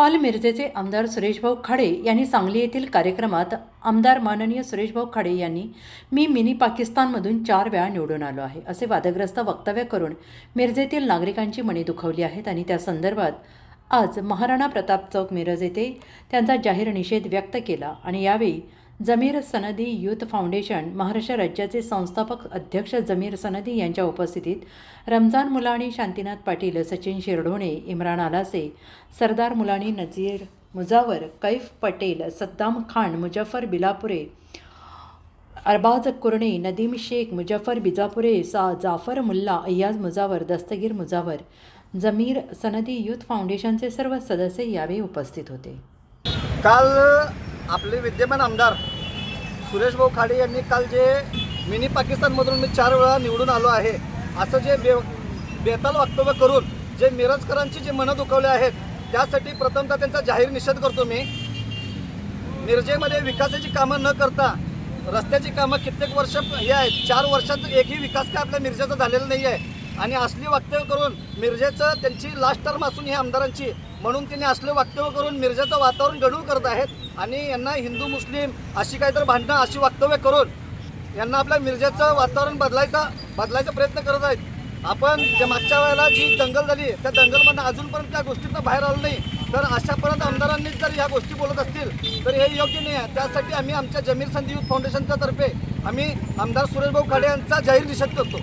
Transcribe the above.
काल मिरजेचे आमदार सुरेशभाऊ खाडे यांनी सांगली येथील कार्यक्रमात आमदार माननीय सुरेशभाऊ खाडे यांनी मी मिनी पाकिस्तानमधून चार वेळा निवडून आलो आहे असे वादग्रस्त वक्तव्य करून मिरजेतील नागरिकांची मणी दुखवली आहेत आणि त्या संदर्भात आज महाराणा प्रताप चौक मिरज येथे त्यांचा जाहीर निषेध व्यक्त केला आणि यावेळी जमीर सनदी यूथ फाउंडेशन महाराष्ट्र राज्याचे संस्थापक अध्यक्ष जमीर सनदी यांच्या उपस्थितीत रमजान मुलाणी शांतीनाथ पाटील सचिन शिरढोणे इम्रान आलासे सरदार मुलाणी नजीर मुजावर कैफ पटेल सद्दाम खान मुजफ्फर बिलापुरे अरबाज कुरणे नदीम शेख मुजफ्फर बिजापुरे सा जाफर मुल्ला अय्याज मुजावर दस्तगीर मुजावर जमीर सनदी यूथ फाउंडेशनचे सर्व सदस्य यावेळी उपस्थित होते. काल आपले विद्यमान आमदार सुरेश भाऊ खाडे यांनी काल जे मिनी पाकिस्तानमधून मी चार वेळा निवडून आलो आहे असं जे बे बेताल वक्तव्य करून जे मिरजकरांची जे मनं दुखवले आहेत त्यासाठी प्रथमतः त्यांचा जाहीर निषेध करतो मी. मिरजेमध्ये विकासाची कामं न करता रस्त्याची कामं कित्येक वर्ष हे आहेत. चार वर्षात एकही विकास काय आपल्या मिरजेचा झालेला नाही आहे आणि असली वक्तव्य करून मिरजेचं त्यांची लास्ट टर्म असून ही आमदारांची. म्हणून त्यांनी असले वक्तव्य करून मिरजेचं वातावरण गडूळ करत आहेत आणि यांना हिंदू मुस्लिम अशी काहीतरी भांडणं अशी वक्तव्य करून यांना आपल्या मिरजेचं वातावरण बदलायचा बदलायचा प्रयत्न करत आहेत. आपण जे मागच्या वेळेला जी दंगल झाली त्या दंगलमधनं अजूनपर्यंत त्या गोष्टीतनं बाहेर आलो नाही. तर अशापर्यंत आमदारांनीच जर ह्या गोष्टी बोलत असतील तर हे योग्य नाही आहे. त्यासाठी आम्ही आमच्या जमीर संधी युथ फाउंडेशनच्या तर्फे आम्ही आमदार सुरेशभाऊ खाडे यांचा जाहीर निषेध करतो.